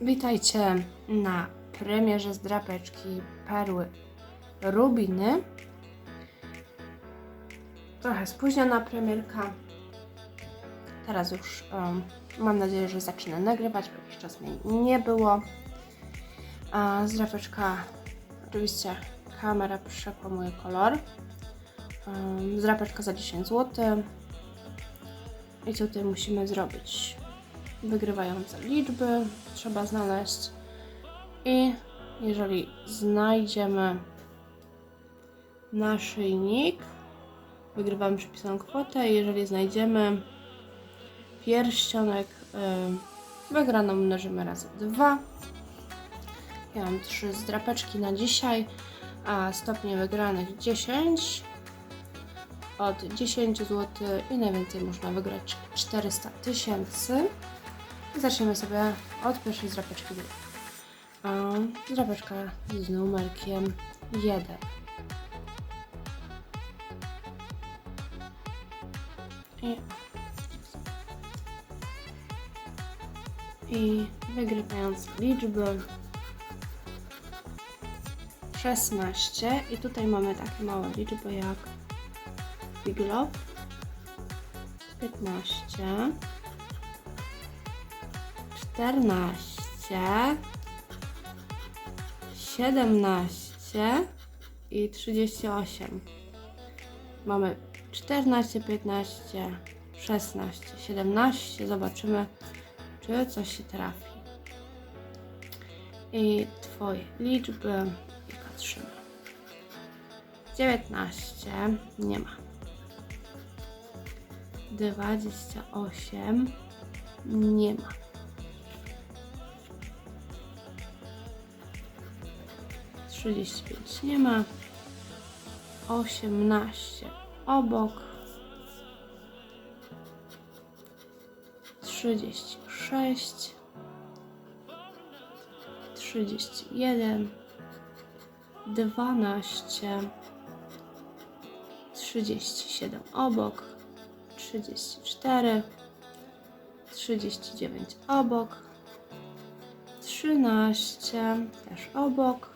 Witajcie na premierze z drapeczki Perły Rubiny. Trochę spóźniona premierka. Teraz już um, mam nadzieję, że zacznę nagrywać, bo jakiś czas mnie nie było. A drapeczka oczywiście kamera przekłamuje kolor. Um, drapeczka za 10 zł. I tutaj musimy zrobić? Wygrywające liczby trzeba znaleźć. I jeżeli znajdziemy naszyjnik, wygrywamy przypisaną kwotę. Jeżeli znajdziemy pierścionek, yy, wygraną mnożymy razy 2. Ja mam 3 zdrapeczki na dzisiaj, a stopnie wygranych 10 od 10 zł i najwięcej można wygrać 400 tysięcy. Zaczniemy sobie od pierwszej zdrapeczki. Um, Zdrapeczka z numerkiem 1. I, I wygrywając liczby 16 i tutaj mamy takie małe liczby jak Big Love 15 14 17 i 38 mamy 14, 15, 16, 17 zobaczymy czy coś się trafi. I Twoje liczby. I patrzymy. 19 nie ma. 28 nie ma. Trzydzieści pięć nie ma. Osiemnaście obok. Trzydzieści sześć. Trzydzieści jeden. Dwanaście. Trzydzieści siedem obok. 34, 39 obok, 13 też obok,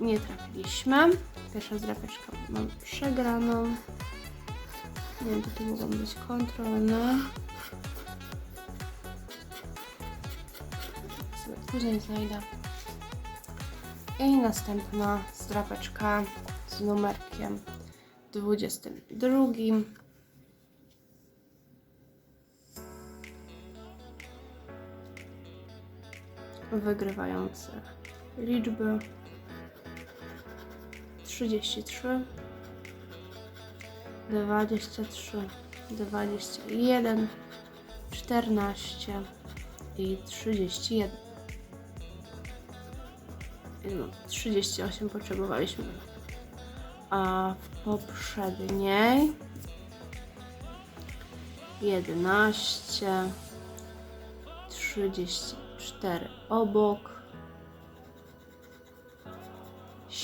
nie trafiliśmy. Pierwsza zdrapeczka mam przegraną. Nie wiem, to mogą być kontrolne. Później znajdę. I następna zdrapeczka z numerkiem 22. Wygrywające liczby 33, 23, 21, 14 i 31 no, 38 potrzebowaliśmy. A w poprzedniej 11 34 obok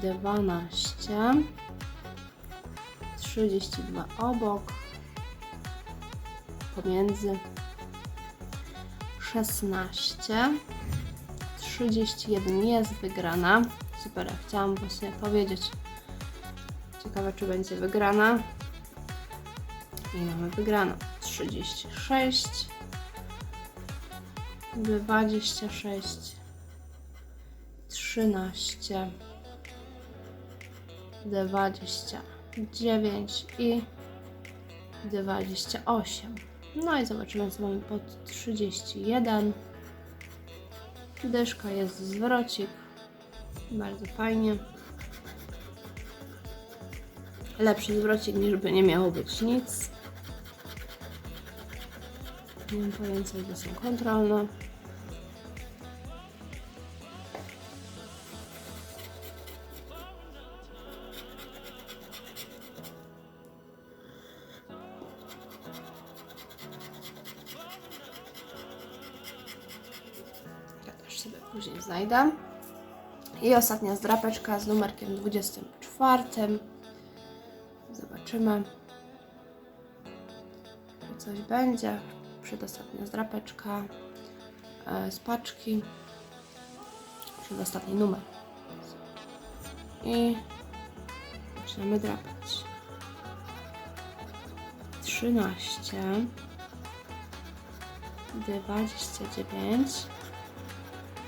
12 32 obok pomiędzy 16 31 jest wygrana. Super, chciałam właśnie powiedzieć. Ciekawe, czy będzie wygrana. I mamy wygraną. 36, 26, 13, 29 i 28. No i zobaczymy, co mamy pod 31. Dyszka jest zwrocik. Bardzo fajnie. Lepszy zwrocik niż by nie miało być nic. Nie mam pojęcia, gdzie są kontrolne. Sobie później znajdę. I ostatnia zdrapeczka z numerkiem 24. Zobaczymy, czy coś będzie. Przedostatnia zdrapeczka e, z paczki. Przedostatni numer. I zaczynamy drapać. 13 29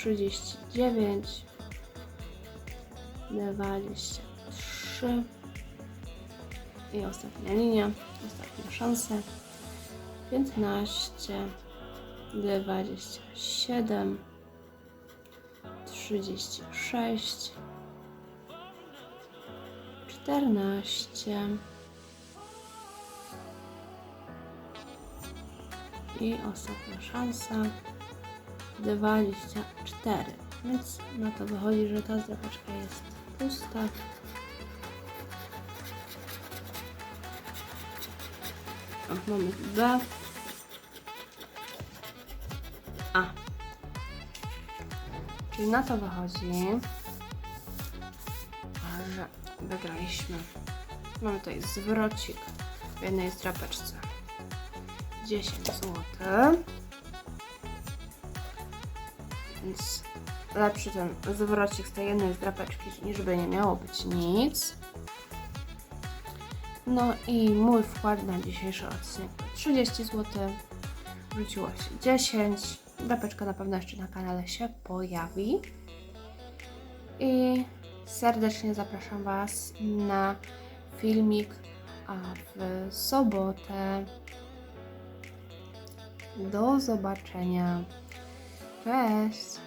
39 23 i ostatnia linia, ostatnia szansa 15 27 36 14 i ostatnia szansa 24 więc na to wychodzi, że ta zdrapeczka jest pusta o, mamy B A czyli na to wychodzi że wygraliśmy mamy tutaj zwrocik w jednej zdrapeczce 10 zł. Więc lepszy ten zwrocik z tej jednej zdrapeczki, niż by nie miało być nic. No i mój wkład na dzisiejszy odcinek to 30 zł. Wróciło się 10. Drapeczka na pewno jeszcze na kanale się pojawi. I serdecznie zapraszam Was na filmik w sobotę. Do zobaczenia. rest